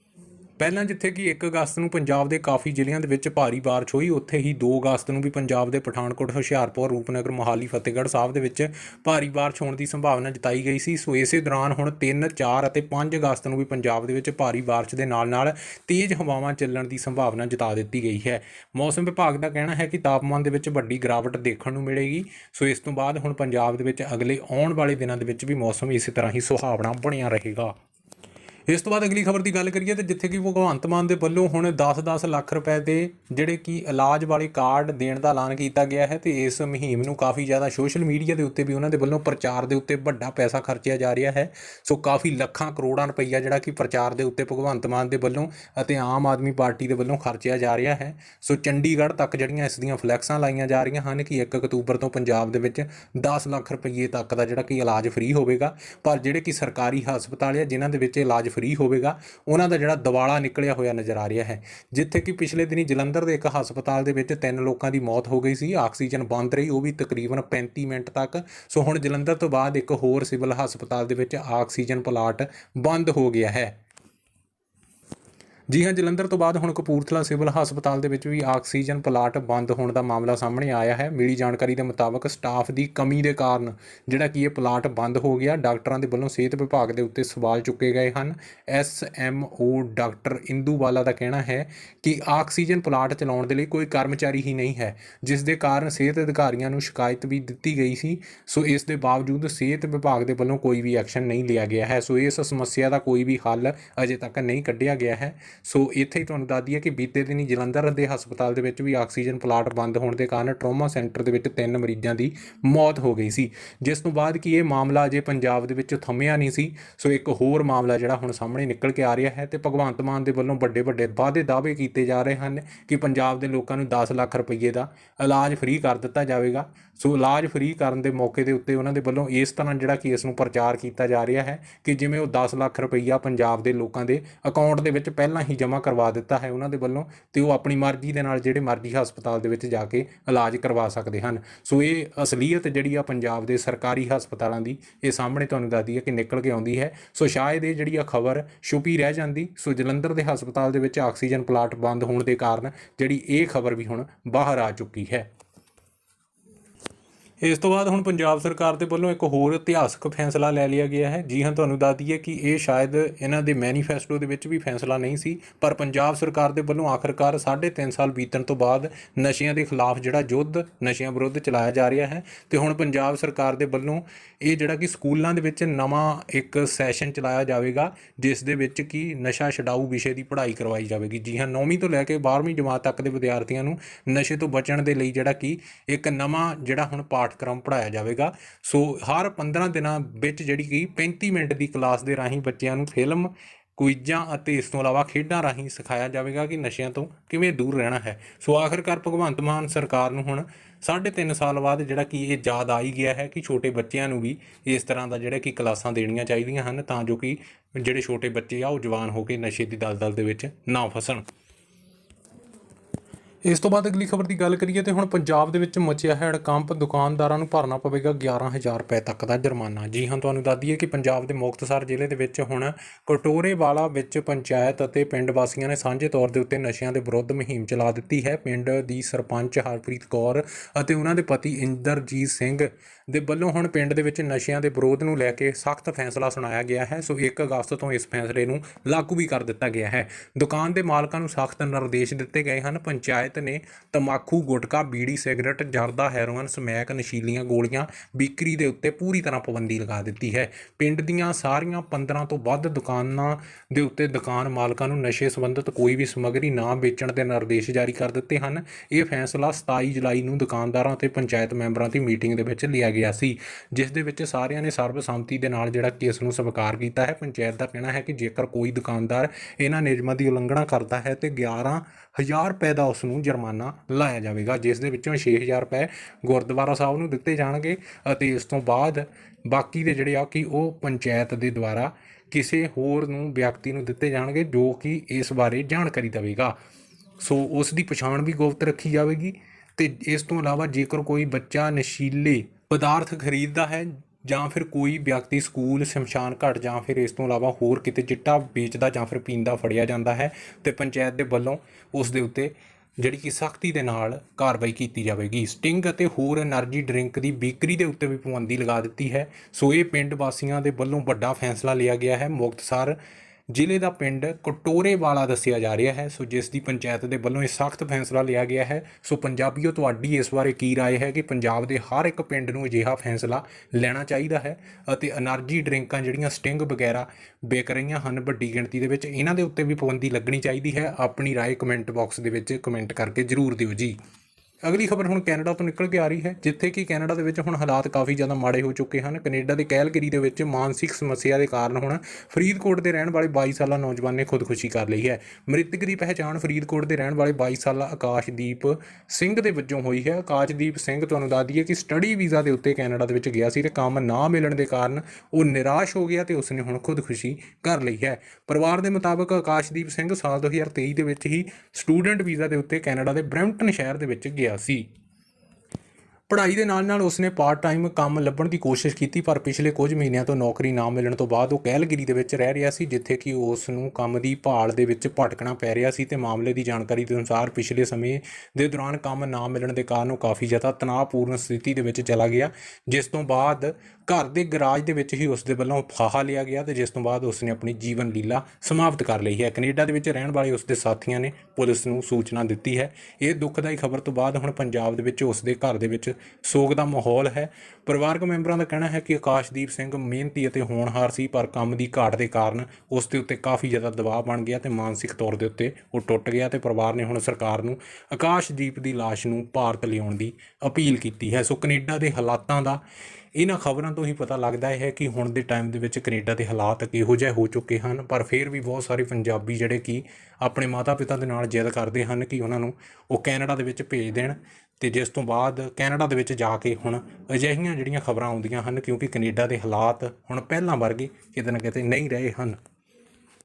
ਪਹਿਲਾਂ ਜਿੱਥੇ ਕਿ 1 ਅਗਸਤ ਨੂੰ ਪੰਜਾਬ ਦੇ ਕਾਫੀ ਜ਼ਿਲ੍ਹਿਆਂ ਦੇ ਵਿੱਚ ਭਾਰੀ ਬਾਰਿਸ਼ ਹੋਈ, ਉੱਥੇ ਹੀ 2 ਅਗਸਤ ਨੂੰ ਵੀ ਪੰਜਾਬ ਦੇ ਪਠਾਨਕੋਟ, ਹੁਸ਼ਿਆਰਪੁਰ, ਰੂਪਨਗਰ, ਮੋਹਾਲੀ, ਫਤਿਹਗੜ੍ਹ ਸਾਹਿਬ ਦੇ ਵਿੱਚ ਭਾਰੀ ਬਾਰਿਸ਼ ਹੋਣ ਦੀ ਸੰਭਾਵਨਾ ਜਤਾਈ ਗਈ ਸੀ। ਸੋ ਇਸੇ ਦੌਰਾਨ ਹੁਣ 3 4 ਅਤੇ 5 ਅਗਸਤ ਨੂੰ ਵੀ ਪੰਜਾਬ ਦੇ ਵਿੱਚ ਭਾਰੀ ਬਾਰਿਸ਼ ਦੇ ਨਾਲ ਨਾਲ ਤੇਜ਼ ਹਵਾਵਾਂ ਚੱਲਣ ਦੀ ਸੰਭਾਵਨਾ ਜਤਾ ਦਿੱਤੀ ਗਈ ਹੈ। ਮੌਸਮ ਵਿਭਾਗ ਦਾ ਕਹਿਣਾ ਹੈ ਕਿ ਤਾਪਮਾਨ ਦੇ ਵਿੱਚ ਵੱਡੀ ਗਿਰਾਵਟ ਦੇਖਣ ਨੂੰ ਮਿਲੇਗੀ। ਸੋ ਇਸ ਤੋਂ ਬਾਅਦ ਹੁਣ ਪੰਜਾਬ ਦੇ ਵਿੱਚ ਅਗਲੇ ਆਉਣ ਵਾਲੇ ਦਿਨਾਂ ਦੇ ਵਿੱਚ ਵੀ ਮੌਸਮ ਇਸੇ ਤਰ੍ਹਾਂ ਹੀ ਸੁਹਾਵਣਾ ਬਣਿਆ ਰਹੇਗਾ। ਇਸ ਤੋਂ ਬਾਅਦ ਅਗਲੀ ਖਬਰ ਦੀ ਗੱਲ ਕਰੀਏ ਤੇ ਜਿੱਥੇ ਕਿ ਭਗਵੰਤ ਮਾਨ ਦੇ ਵੱਲੋਂ ਹੁਣ 10-10 ਲੱਖ ਰੁਪਏ ਦੇ ਜਿਹੜੇ ਕਿ ਇਲਾਜ ਵਾਲੇ ਕਾਰਡ ਦੇਣ ਦਾ ਐਲਾਨ ਕੀਤਾ ਗਿਆ ਹੈ ਤੇ ਇਸ ਮੁਹਿੰਮ ਨੂੰ ਕਾਫੀ ਜ਼ਿਆਦਾ ਸੋਸ਼ਲ ਮੀਡੀਆ ਦੇ ਉੱਤੇ ਵੀ ਉਹਨਾਂ ਦੇ ਵੱਲੋਂ ਪ੍ਰਚਾਰ ਦੇ ਉੱਤੇ ਵੱਡਾ ਪੈਸਾ ਖਰਚਿਆ ਜਾ ਰਿਹਾ ਹੈ। ਸੋ ਕਾਫੀ ਲੱਖਾਂ ਕਰੋੜਾਂ ਰੁਪਈਆ ਜਿਹੜਾ ਕਿ ਪ੍ਰਚਾਰ ਦੇ ਉੱਤੇ ਭਗਵੰਤ ਮਾਨ ਦੇ ਵੱਲੋਂ ਅਤੇ ਆਮ ਆਦਮੀ ਪਾਰਟੀ ਦੇ ਵੱਲੋਂ ਖਰਚਿਆ ਜਾ ਰਿਹਾ ਹੈ। ਸੋ ਚੰਡੀਗੜ੍ਹ ਤੱਕ ਜਿਹੜੀਆਂ ਇਸ ਦੀਆਂ ਫਲੈਕਸਾਂ ਲਾਈਆਂ ਜਾ ਰਹੀਆਂ ਹਨ ਕਿ 1 ਅਕਤੂਬਰ ਤੋਂ ਪੰਜਾਬ ਦੇ ਵਿੱਚ 10 ਲੱਖ ਰੁਪਏ ਤੱਕ ਦਾ ਜਿਹੜਾ ਕਿ ਇਲਾਜ ਫ੍ਰੀ ਹੋਵੇਗਾ। ਪਰ ਜਿਹੜੇ ਕਿ ਸਰਕਾਰੀ ਹਸਪਤਾਲ ਆ, ਜਿਨ੍ਹਾਂ ਦੇ ਵਿੱਚ ਇਲਾਜ ਫ੍ਰੀ ਹੋਵੇਗਾ, ਉਹਨਾਂ ਦਾ ਜਿਹੜਾ ਦਿਵਾਲਾ ਨਿਕਲਿਆ ਹੋਇਆ ਨਜ਼ਰ ਆ ਰਿਹਾ ਹੈ। ਜਿੱਥੇ ਕਿ ਪਿਛਲੇ ਦਿਨੀ ਜਲੰਧਰ ਦੇ ਇੱਕ ਹਸਪਤਾਲ ਦੇ ਵਿੱਚ ਤਿੰਨ ਲੋਕਾਂ ਦੀ ਮੌਤ ਹੋ ਗਈ ਸੀ, ਆਕਸੀਜਨ ਬੰਦ ਰਹੀ, ਉਹ ਵੀ ਤਕਰੀਬਨ 35 ਮਿੰਟ ਤੱਕ। ਸੋ ਹੁਣ ਜਲੰਧਰ ਤੋਂ ਬਾਅਦ ਇੱਕ ਹੋਰ ਸਿਵਲ ਹਸਪਤਾਲ ਦੇ ਵਿੱਚ ਆਕਸੀਜਨ ਪਲਾਟ ਬੰਦ ਹੋ ਗਿਆ ਹੈ। ਜੀ ਹਾਂ, ਜਲੰਧਰ ਤੋਂ ਬਾਅਦ ਹੁਣ ਕਪੂਰਥਲਾ ਸਿਵਲ ਹਸਪਤਾਲ ਦੇ ਵਿੱਚ ਵੀ ਆਕਸੀਜਨ ਪਲਾਟ ਬੰਦ ਹੋਣ ਦਾ ਮਾਮਲਾ ਸਾਹਮਣੇ ਆਇਆ ਹੈ। ਮਿਲੀ ਜਾਣਕਾਰੀ ਦੇ ਮੁਤਾਬਕ ਸਟਾਫ ਦੀ ਕਮੀ ਦੇ ਕਾਰਨ ਜਿਹੜਾ ਕਿ ਇਹ ਪਲਾਟ ਬੰਦ ਹੋ ਗਿਆ, ਡਾਕਟਰਾਂ ਦੇ ਵੱਲੋਂ ਸਿਹਤ ਵਿਭਾਗ ਦੇ ਉੱਤੇ ਸਵਾਲ ਚੁੱਕੇ ਗਏ ਹਨ। ਐਸਐਮਓ ਡਾਕਟਰ ਇੰਦੂਵਾਲਾ ਦਾ ਕਹਿਣਾ ਹੈ ਕਿ ਆਕਸੀਜਨ ਪਲਾਟ ਚਲਾਉਣ ਦੇ ਲਈ ਕੋਈ ਕਰਮਚਾਰੀ ਹੀ ਨਹੀਂ ਹੈ, ਜਿਸ ਦੇ ਕਾਰਨ ਸਿਹਤ ਅਧਿਕਾਰੀਆਂ ਨੂੰ ਸ਼ਿਕਾਇਤ ਵੀ ਦਿੱਤੀ ਗਈ ਸੀ। ਸੋ ਇਸ ਦੇ ਬਾਵਜੂਦ ਸਿਹਤ ਵਿਭਾਗ ਦੇ ਵੱਲੋਂ ਕੋਈ ਵੀ ਐਕਸ਼ਨ ਨਹੀਂ ਲਿਆ ਗਿਆ ਹੈ। ਸੋ ਇਸ ਸਮੱਸਿਆ ਦਾ ਕੋਈ ਵੀ ਹੱਲ ਅਜੇ ਤੱਕ ਨਹੀਂ ਕੱਢਿਆ ਗਿਆ ਹੈ। ਸੋ ਇੱਥੇ ਹੀ ਤੁਹਾਨੂੰ ਦੱਸ ਦਈਏ ਕਿ ਬੀਤੇ ਦਿਨੀ ਜਲੰਧਰ ਦੇ ਹਸਪਤਾਲ ਦੇ ਵਿੱਚ ਵੀ ਆਕਸੀਜਨ ਪਲਾਟ ਬੰਦ ਹੋਣ ਦੇ ਕਾਰਨ ਟਰੋਮਾ ਸੈਂਟਰ ਦੇ ਵਿੱਚ ਤਿੰਨ ਮਰੀਜ਼ਾਂ ਦੀ ਮੌਤ ਹੋ ਗਈ ਸੀ। ਜਿਸ ਤੋਂ ਬਾਅਦ ਕਿ ਇਹ ਮਾਮਲਾ ਅਜੇ ਪੰਜਾਬ ਦੇ ਵਿੱਚ ਥੰਮਿਆ ਨਹੀਂ ਸੀ। ਸੋ ਇੱਕ ਹੋਰ ਮਾਮਲਾ ਜਿਹੜਾ ਹੁਣ ਸਾਹਮਣੇ ਨਿਕਲ ਕੇ ਆ ਰਿਹਾ ਹੈ ਤੇ ਭਗਵੰਤ ਮਾਨ ਦੇ ਵੱਲੋਂ ਵੱਡੇ ਵੱਡੇ ਵਾਅਦੇ ਦਾਅਵੇ ਕੀਤੇ ਜਾ ਰਹੇ ਹਨ ਕਿ ਪੰਜਾਬ ਦੇ ਲੋਕਾਂ ਨੂੰ 10 ਲੱਖ ਰੁਪਏ ਦਾ ਇਲਾਜ ਫ੍ਰੀ ਕਰ ਦਿੱਤਾ ਜਾਵੇਗਾ। ਸੋ ਇਲਾਜ ਫ੍ਰੀ ਕਰਨ ਦੇ ਮੌਕੇ ਦੇ ਉੱਤੇ ਉਹਨਾਂ ਦੇ ਵੱਲੋਂ ਇਸ ਤਰ੍ਹਾਂ ਜਿਹੜਾ ਕੇਸ ਨੂੰ ਪ੍ਰਚਾਰ ਕੀਤਾ ਜਾ ਰਿਹਾ ਹੈ ਕਿ ਜਿਵੇਂ ਉਹ 10 ਲੱਖ ਰੁਪਈਆ ਪੰਜਾਬ ਦੇ ਲੋਕਾਂ ਦੇ ਅਕਾਊਂਟ ਦੇ ਵਿੱਚ ਪਹਿਲਾਂ ਹੀ ਜਮ੍ਹਾਂ ਕਰਵਾ ਦਿੱਤਾ ਹੈ ਉਹਨਾਂ ਦੇ ਵੱਲੋਂ ਤੇ ਉਹ ਆਪਣੀ ਮਰਜ਼ੀ ਦੇ ਨਾਲ ਜਿਹੜੇ ਮਰਜ਼ੀ ਹਸਪਤਾਲ ਦੇ ਵਿੱਚ ਜਾ ਕੇ ਇਲਾਜ ਕਰਵਾ ਸਕਦੇ ਹਨ। ਸੋ ਇਹ ਅਸਲੀਅਤ ਜਿਹੜੀ ਆ ਪੰਜਾਬ ਦੇ ਸਰਕਾਰੀ ਹਸਪਤਾਲਾਂ ਦੀ ਇਹ ਸਾਹਮਣੇ ਤੁਹਾਨੂੰ ਦੱਸਦੀ ਹੈ ਕਿ ਨਿਕਲ ਕੇ ਆਉਂਦੀ ਹੈ। ਸੋ ਸ਼ਾਇਦ ਇਹ ਜਿਹੜੀ ਆ ਖਬਰ ਛੁਪੀ ਰਹਿ ਜਾਂਦੀ, ਸੋ ਜਲੰਧਰ ਦੇ ਹਸਪਤਾਲ ਦੇ ਵਿੱਚ ਆਕਸੀਜਨ ਪਲਾਟ ਬੰਦ ਹੋਣ ਦੇ ਕਾਰਨ ਜਿਹੜੀ ਇਹ ਖਬਰ ਵੀ ਹੁਣ ਬਾਹਰ ਆ ਚੁੱਕੀ ਹੈ। ਇਸ ਤੋਂ ਬਾਅਦ ਹੁਣ ਪੰਜਾਬ ਸਰਕਾਰ ਦੇ ਵੱਲੋਂ ਇੱਕ ਹੋਰ ਇਤਿਹਾਸਕ ਫੈਸਲਾ ਲੈ ਲਿਆ ਗਿਆ ਹੈ। ਜੀ ਹਾਂ, ਤੁਹਾਨੂੰ ਦੱਸ ਦਈਏ ਕਿ ਇਹ ਸ਼ਾਇਦ ਇਹਨਾਂ ਦੇ ਮੈਨੀਫੈਸਟੋ ਦੇ ਵਿੱਚ ਵੀ ਫੈਸਲਾ ਨਹੀਂ ਸੀ, ਪਰ ਪੰਜਾਬ ਸਰਕਾਰ ਦੇ ਵੱਲੋਂ ਆਖਰਕਾਰ 3.5 ਸਾਲ ਬੀਤਣ ਤੋਂ ਬਾਅਦ ਨਸ਼ਿਆਂ ਦੇ ਖਿਲਾਫ ਜਿਹੜਾ ਯੁੱਧ ਨਸ਼ਿਆਂ ਵਿਰੁੱਧ ਚਲਾਇਆ ਜਾ ਰਿਹਾ ਹੈ। ਤੇ ਹੁਣ ਪੰਜਾਬ ਸਰਕਾਰ ਦੇ ਵੱਲੋਂ ਇਹ ਜਿਹੜਾ ਕਿ ਸਕੂਲਾਂ ਦੇ ਵਿੱਚ ਨਵਾਂ ਇੱਕ ਸੈਸ਼ਨ ਚਲਾਇਆ ਜਾਵੇਗਾ, ਜਿਸ ਦੇ ਵਿੱਚ ਕਿ ਨਸ਼ਾ ਛਡਾਊ ਵਿਸ਼ੇ ਦੀ ਪੜ੍ਹਾਈ ਕਰਵਾਈ ਜਾਵੇਗੀ। ਜੀ ਹਾਂ 9ਵੀਂ ਤੋਂ ਲੈ ਕੇ 12ਵੀਂ ਜਮਾਤ ਤੱਕ ਦੇ ਵਿਦਿਆਰਥੀਆਂ ਨੂੰ ਨਸ਼ੇ ਤੋਂ ਬਚਣ ਦੇ ਲਈ ਜਿਹੜਾ ਕਿ ਇੱਕ ਨਵਾਂ ਜਿਹੜਾ ਹੁਣ ਪਾਠ ਪਾਠਕ੍ਰਮ ਪੜ੍ਹਾਇਆ ਜਾਵੇਗਾ। ਸੋ ਹਰ 15 ਦਿਨਾਂ ਵਿੱਚ ਜਿਹੜੀ ਕਿ 35 ਮਿੰਟ ਦੀ ਕਲਾਸ ਦੇ ਰਾਹੀਂ ਬੱਚਿਆਂ ਨੂੰ ਫਿਲਮ ਕੁਇਜ਼ਾਂ ਅਤੇ ਇਸ ਤੋਂ ਇਲਾਵਾ ਖੇਡਾਂ ਰਾਹੀਂ ਸਿਖਾਇਆ ਜਾਵੇਗਾ ਕਿ ਨਸ਼ਿਆਂ ਤੋਂ ਕਿਵੇਂ ਦੂਰ ਰਹਿਣਾ ਹੈ। ਸੋ ਆਖਰਕਾਰ ਭਗਵੰਤ ਮਾਨ ਸਰਕਾਰ ਨੂੰ ਹੁਣ ਸਾਢੇ ਤਿੰਨ ਸਾਲ ਬਾਅਦ ਜਿਹੜਾ ਕਿ ਇਹ ਯਾਦ ਆਈ ਗਿਆ ਹੈ ਕਿ ਛੋਟੇ ਬੱਚਿਆਂ ਨੂੰ ਵੀ ਇਸ ਤਰ੍ਹਾਂ ਦਾ ਜਿਹੜਾ ਕਿ ਕਲਾਸਾਂ ਦੇਣੀਆਂ ਚਾਹੀਦੀਆਂ ਹਨ ਤਾਂ ਜੋ ਕਿ ਜਿਹੜੇ ਛੋਟੇ ਬੱਚੇ ਆ ਉਹ ਜਵਾਨ ਹੋ ਕੇ ਨਸ਼ੇ ਦੀ ਦਲਦਲ ਦੇ ਵਿੱਚ ਨਾ ਫਸਣ। ਇਸ ਤੋਂ ਬਾਅਦ ਅਗਲੀ ਖਬਰ ਦੀ ਗੱਲ ਕਰੀਏ ਤੇ ਹੁਣ ਪੰਜਾਬ ਦੇ ਵਿੱਚ ਮਚਿਆ ਹੈ ਹੜਕੰਪ, ਦੁਕਾਨਦਾਰਾਂ ਨੂੰ ਭਰਨਾ ਪਵੇਗਾ 11000 ਰੁਪਏ ਤੱਕ ਦਾ ਜੁਰਮਾਨਾ। ਜੀ ਹਾਂ, ਤੁਹਾਨੂੰ ਦੱਸ ਦਈਏ ਕਿ ਪੰਜਾਬ ਦੇ ਮੁਕਤਸਰ ਜ਼ਿਲ੍ਹੇ ਦੇ ਵਿੱਚ ਹੁਣ ਕਟੋਰੇ ਵਾਲਾ ਵਿੱਚ ਪੰਚਾਇਤ ਅਤੇ ਪਿੰਡ ਵਾਸੀਆਂ ਨੇ ਸਾਂਝੇ ਤੌਰ ਦੇ ਉੱਤੇ ਨਸ਼ਿਆਂ ਦੇ ਵਿਰੁੱਧ ਮੁਹਿੰਮ ਚਲਾ ਦਿੱਤੀ ਹੈ। ਪਿੰਡ ਦੀ ਸਰਪੰਚ ਹਰਪ੍ਰੀਤ ਕੌਰ ਅਤੇ ਉਹਨਾਂ ਦੇ ਪਤੀ ਇੰਦਰਜੀਤ ਸਿੰਘ ਦੇ ਵੱਲੋਂ ਹੁਣ ਪਿੰਡ ਦੇ ਵਿੱਚ ਨਸ਼ਿਆਂ ਦੇ ਵਿਰੋਧ ਨੂੰ ਲੈ ਕੇ ਸਖਤ ਫੈਸਲਾ ਸੁਣਾਇਆ ਗਿਆ ਹੈ। ਸੋ 1 ਅਗਸਤ ਤੋਂ ਇਸ ਫੈਸਲੇ ਨੂੰ ਲਾਗੂ ਵੀ ਕਰ ਦਿੱਤਾ ਗਿਆ ਹੈ। ਦੁਕਾਨ ਦੇ ਮਾਲਕਾਂ ਨੂੰ ਸਖਤ ਨਿਰਦੇਸ਼ ਦਿੱਤੇ ਗਏ ਹਨ। ਪੰਚਾਇਤ ਨੇ ਤਮਾਕੂ, ਗੁਟਕਾ, ਬੀੜੀ, ਸਿਗਰਟ, ਜਰਦਾ, ਹੈਰੋਇਨ ਸਮੈਕ, ਨਸ਼ੀਲੀਆਂ ਗੋਲੀਆਂ ਵਿਕਰੀ ਦੇ ਉੱਤੇ ਪੂਰੀ ਤਰ੍ਹਾਂ ਪਾਬੰਦੀ ਲਗਾ ਦਿੱਤੀ ਹੈ। ਪਿੰਡ ਦੀਆਂ ਸਾਰੀਆਂ 15 ਤੋਂ ਵੱਧ ਦੁਕਾਨਾਂ ਦੇ ਉੱਤੇ ਦੁਕਾਨ ਮਾਲਕਾਂ ਨੂੰ ਨਸ਼ੇ ਸੰਬੰਧਿਤ ਕੋਈ ਵੀ ਸਮੱਗਰੀ ਨਾ ਵੇਚਣ ਦੇ ਨਿਰਦੇਸ਼ ਜਾਰੀ ਕਰ ਦਿੱਤੇ ਹਨ। ਇਹ ਫੈਸਲਾ 27 ਜੁਲਾਈ ਨੂੰ ਦੁਕਾਨਦਾਰਾਂ ਅਤੇ ਪੰਚਾਇਤ ਮੈਂਬਰਾਂ ਦੀ ਮੀਟਿੰਗ ਦੇ ਵਿੱਚ ਲਿਆ ਗਿਆ ਸੀ, ਜਿਸ ਦੇ ਵਿੱਚ ਸਾਰਿਆਂ ਨੇ ਸਰਬਸੰਮਤੀ ਦੇ ਨਾਲ ਜਿਹੜਾ ਕੇਸ ਨੂੰ ਸਵੀਕਾਰ ਕੀਤਾ ਹੈ। ਪੰਚਾਇਤ ਦਾ ਕਹਿਣਾ ਹੈ ਕਿ ਜੇਕਰ ਕੋਈ ਦੁਕਾਨਦਾਰ ਇਹਨਾਂ ਨਿਯਮਾਂ ਦੀ ਉਲੰਘਣਾ ਕਰਦਾ ਹੈ ਤੇ 11000 ਰੁਪਏ ਦਾ ਉਸ ਨੂੰ ਜੁਰਮਾਨਾ ਲਾਇਆ ਜਾਵੇਗਾ, ਜਿਸ ਦੇ ਵਿੱਚੋਂ 6000 ਰੁਪਏ ਗੁਰਦੁਆਰਾ ਸਾਹਿਬ ਨੂੰ ਦਿੱਤੇ ਜਾਣਗੇ ਅਤੇ ਇਸ ਤੋਂ ਬਾਅਦ ਬਾਕੀ ਦੇ ਜਿਹੜੇ ਆ ਕਿ ਉਹ ਪੰਚਾਇਤ ਦੇ ਦੁਆਰਾ ਕਿਸੇ ਹੋਰ ਨੂੰ ਵਿਅਕਤੀ ਨੂੰ ਦਿੱਤੇ ਜਾਣਗੇ ਜੋ ਕਿ ਇਸ ਬਾਰੇ ਜਾਣਕਾਰੀ ਦੇਵੇਗਾ। ਸੋ ਉਸ ਦੀ ਪਛਾਣ ਵੀ ਗੁਪਤ ਰੱਖੀ ਜਾਵੇਗੀ ਤੇ ਇਸ ਤੋਂ ਇਲਾਵਾ ਜੇਕਰ ਕੋਈ ਬੱਚਾ ਨਸ਼ੀਲੇ ਪਦਾਰਥ ਖਰੀਦਦਾ ਹੈ ਜਾਂ ਫਿਰ ਕੋਈ ਵਿਅਕਤੀ ਸਕੂਲ, ਸ਼ਮਸ਼ਾਨ ਘਾਟ ਜਾਂ ਫਿਰ ਇਸ ਤੋਂ ਇਲਾਵਾ ਹੋਰ ਕਿਤੇ ਚਿੱਟਾ ਵੇਚਦਾ ਜਾਂ ਫਿਰ ਪੀਂਦਾ ਫੜਿਆ ਜਾਂਦਾ ਹੈ ਤੇ ਪੰਚਾਇਤ ਦੇ ਵੱਲੋਂ ਉਸ ਦੇ ਉੱਤੇ ਜਿਹੜੀ ਕਿ ਸਖਤੀ ਦੇ ਨਾਲ ਕਾਰਵਾਈ ਕੀਤੀ ਜਾਵੇਗੀ। ਸਟਿੰਗ ਅਤੇ ਹੋਰ એનર્ਜੀ ਡਰਿੰਕ ਦੀ ਵਿਕਰੀ ਦੇ ਉੱਤੇ ਵੀ ਪਾਬੰਦੀ ਲਗਾ ਦਿੱਤੀ ਹੈ। ਸੋ ਇਹ ਪਿੰਡ ਵਾਸੀਆਂ ਦੇ ਵੱਲੋਂ ਵੱਡਾ ਫੈਸਲਾ ਲਿਆ ਗਿਆ ਹੈ। ਮੁਕਤਸਰ ਜ਼ਿਲ੍ਹੇ ਦਾ ਪਿੰਡ ਕਟੋਰੇ ਵਾਲਾ ਦੱਸਿਆ ਜਾ ਰਿਹਾ ਹੈ। ਸੋ ਜਿਸ ਦੀ ਪੰਚਾਇਤ ਦੇ ਵੱਲੋਂ ਇਹ ਸਖਤ ਫੈਸਲਾ ਲਿਆ ਗਿਆ ਹੈ। ਸੋ ਪੰਜਾਬੀਓ, ਤੁਹਾਡੀ ਇਸ ਬਾਰੇ ਕੀ رائے ਹੈ ਕਿ ਪੰਜਾਬ ਦੇ ਹਰ ਇੱਕ ਪਿੰਡ ਨੂੰ ਅਜਿਹਾ ਫੈਸਲਾ ਲੈਣਾ ਚਾਹੀਦਾ ਹੈ ਅਤੇ એનર્ਜੀ ਡਰਿੰਕਾਂ ਜਿਹੜੀਆਂ ਸਟਿੰਗ ਵਗੈਰਾ ਵੇਚ ਰਹੀਆਂ ਹਨ ਵੱਡੀ ਗਿਣਤੀ ਦੇ ਵਿੱਚ, ਇਹਨਾਂ ਦੇ ਉੱਤੇ ਵੀ ਪਾਬੰਦੀ ਲੱਗਣੀ ਚਾਹੀਦੀ ਹੈ। ਆਪਣੀ رائے ਕਮੈਂਟ ਬਾਕਸ ਦੇ ਵਿੱਚ ਕਮੈਂਟ ਕਰਕੇ ਜ਼ਰੂਰ ਦਿਓ ਜੀ। ਅਗਲੀ ਖਬਰ ਹੁਣ ਕੈਨੇਡਾ ਤੋਂ ਨਿਕਲ ਕੇ ਆ ਰਹੀ ਹੈ, ਜਿੱਥੇ ਕਿ ਕੈਨੇਡਾ ਦੇ ਵਿੱਚ ਹੁਣ ਹਾਲਾਤ ਕਾਫੀ ਜ਼ਿਆਦਾ ਮਾੜੇ ਹੋ ਚੁੱਕੇ ਹਨ। ਕੈਨੇਡਾ ਦੇ ਕੈਲਗਰੀ ਦੇ ਵਿੱਚ ਮਾਨਸਿਕ ਸਮੱਸਿਆ ਦੇ ਕਾਰਨ ਹੁਣ ਫਰੀਦਕੋਟ ਦੇ ਰਹਿਣ ਵਾਲੇ 22 ਸਾਲਾ ਨੌਜਵਾਨ ਨੇ ਖੁਦਕੁਸ਼ੀ ਕਰ ਲਈ ਹੈ। ਮ੍ਰਿਤਕ ਦੀ ਪਹਿਚਾਣ ਫਰੀਦਕੋਟ ਦੇ ਰਹਿਣ ਵਾਲੇ 22 ਸਾਲਾ ਆਕਾਸ਼ਦੀਪ ਸਿੰਘ ਦੇ ਵਜੋਂ ਹੋਈ ਹੈ। ਆਕਾਸ਼ਦੀਪ ਸਿੰਘ, ਤੁਹਾਨੂੰ ਦੱਸ ਦਈਏ ਕਿ ਸਟੱਡੀ ਵੀਜ਼ਾ ਦੇ ਉੱਤੇ ਕੈਨੇਡਾ ਦੇ ਵਿੱਚ ਗਿਆ ਸੀ ਤੇ ਕੰਮ ਨਾ ਮਿਲਣ ਦੇ ਕਾਰਨ ਉਹ ਨਿਰਾਸ਼ ਹੋ ਗਿਆ ਤੇ ਉਸਨੇ ਹੁਣ ਖੁਦਕੁਸ਼ੀ ਕਰ ਲਈ ਹੈ। ਪਰਿਵਾਰ ਦੇ ਮੁਤਾਬਕ ਆਕਾਸ਼ਦੀਪ ਸਿੰਘ ਸਾਲ 2023 ਦੇ ਵਿੱਚ ਹੀ ਸਟੂਡੈਂਟ ਵੀਜ਼ਾ ਦੇ ਉੱਤੇ ਕੈਨੇਡਾ ਦੇ ਬਰੈਂਪਟਨ ਸ਼ਹਿਰ ਦੇ ਵਿੱਚ ਗਿਆ ਸੀ। ਪੜ੍ਹਾਈ ਦੇ ਨਾਲ ਨਾਲ ਉਸਨੇ ਪਾਰਟ ਟਾਈਮ ਕੰਮ ਲੱਭਣ ਦੀ ਕੋਸ਼ਿਸ਼ ਕੀਤੀ, ਪਰ ਪਿਛਲੇ ਕੁਝ ਮਹੀਨਿਆਂ ਤੋਂ ਨੌਕਰੀ ਨਾ ਮਿਲਣ ਤੋਂ ਬਾਅਦ ਉਹ ਕੈਲਗਰੀ ਦੇ ਵਿੱਚ ਰਹਿ ਰਿਹਾ ਸੀ, ਜਿੱਥੇ ਕਿ ਉਸ ਨੂੰ ਕੰਮ ਦੀ ਭਾਲ ਦੇ ਵਿੱਚ ਭਟਕਣਾ ਪੈ ਰਿਹਾ ਸੀ ਤੇ ਮਾਮਲੇ ਦੀ ਜਾਣਕਾਰੀ ਦੇ ਅਨੁਸਾਰ ਪਿਛਲੇ ਸਮੇਂ ਦੇ ਦੌਰਾਨ ਕੰਮ ਨਾ ਮਿਲਣ ਦੇ ਕਾਰਨ ਉਹ ਕਾਫੀ ਜ਼ਿਆਦਾ ਤਣਾਅਪੂਰਨ ਸਥਿਤੀ ਦੇ ਵਿੱਚ ਚਲਾ ਗਿਆ, ਜਿਸ ਤੋਂ ਬਾਅਦ ਘਰ ਦੇ ਗਰਾਜ ਦੇ ਵਿੱਚ ਹੀ ਉਸ ਦੇ ਵੱਲੋਂ ਫਾਹਾ ਲਿਆ ਗਿਆ ਤੇ ਜਿਸ ਤੋਂ ਬਾਅਦ ਉਸ ਨੇ ਆਪਣੀ ਜੀਵਨ ਲੀਲਾ ਸਮਾਪਤ ਕਰ ਲਈ ਹੈ। ਕੈਨੇਡਾ ਦੇ ਵਿੱਚ ਰਹਿਣ ਵਾਲੇ ਉਸ ਦੇ ਸਾਥੀਆਂ ਨੇ ਪੁਲਿਸ ਨੂੰ ਸੂਚਨਾ ਦਿੱਤੀ ਹੈ। ਇਹ ਦੁੱਖਦਾਈ ਖਬਰ ਤੋਂ ਬਾਅਦ ਹੁਣ ਪੰਜਾਬ ਦੇ ਵਿੱਚ ਉਸ ਦੇ ਘਰ ਦੇ ਵਿੱਚ ਸੋਗ ਦਾ ਮਾਹੌਲ ਹੈ। ਪਰਿਵਾਰਕ ਮੈਂਬਰਾਂ ਦਾ ਕਹਿਣਾ ਹੈ ਕਿ ਆਕਾਸ਼ਦੀਪ ਸਿੰਘ ਮਿਹਨਤੀ ਅਤੇ ਹੋਣਹਾਰ ਸੀ, ਪਰ ਕੰਮ ਦੀ ਘਾਟ ਦੇ ਕਾਰਨ ਉਸ ਦੇ ਉੱਤੇ ਕਾਫੀ ਜ਼ਿਆਦਾ ਦਬਾਅ ਬਣ ਗਿਆ ਤੇ ਮਾਨਸਿਕ ਤੌਰ ਦੇ ਉੱਤੇ ਉਹ ਟੁੱਟ ਗਿਆ ਤੇ ਪਰਿਵਾਰ ਨੇ ਹੁਣ ਸਰਕਾਰ ਨੂੰ ਆਕਾਸ਼ਦੀਪ ਦੀ ਲਾਸ਼ ਨੂੰ ਭਾਰਤ ਲਿਆਉਣ ਦੀ ਅਪੀਲ ਕੀਤੀ ਹੈ। ਸੋ ਕੈਨੇਡਾ ਦੇ ਹਾਲਾਤਾਂ ਦਾ ਇਹਨਾਂ ਖਬਰਾਂ ਤੋਂ ਹੀ ਪਤਾ ਲੱਗਦਾ ਹੈ ਕਿ ਹੁਣ ਦੇ ਟਾਈਮ ਦੇ ਵਿੱਚ ਕੈਨੇਡਾ ਦੇ ਹਾਲਾਤ ਕਿਹੋ ਜਿਹੇ ਹੋ ਚੁੱਕੇ ਹਨ, ਪਰ ਫਿਰ ਵੀ ਬਹੁਤ ਸਾਰੇ ਪੰਜਾਬੀ ਜਿਹੜੇ ਕਿ ਆਪਣੇ ਮਾਤਾ-ਪਿਤਾ ਦੇ ਨਾਲ ਜਿੱਦ ਕਰਦੇ ਹਨ ਕਿ ਉਹਨਾਂ ਨੂੰ ਉਹ ਕੈਨੇਡਾ ਦੇ ਵਿੱਚ ਭੇਜ ਦੇਣ ਤੇ ਜਿਸ ਤੋਂ ਬਾਅਦ ਕੈਨੇਡਾ ਦੇ ਵਿੱਚ ਜਾ ਕੇ ਹੁਣ ਅਜਿਹੀਆਂ ਜਿਹੜੀਆਂ ਖਬਰਾਂ ਆਉਂਦੀਆਂ ਹਨ ਕਿਉਂਕਿ ਕੈਨੇਡਾ ਦੇ ਹਾਲਾਤ ਹੁਣ ਪਹਿਲਾਂ ਵਰਗੇ ਕਿਤੇ ਨਾ ਕਿਤੇ ਨਹੀਂ ਰਹੇ ਹਨ।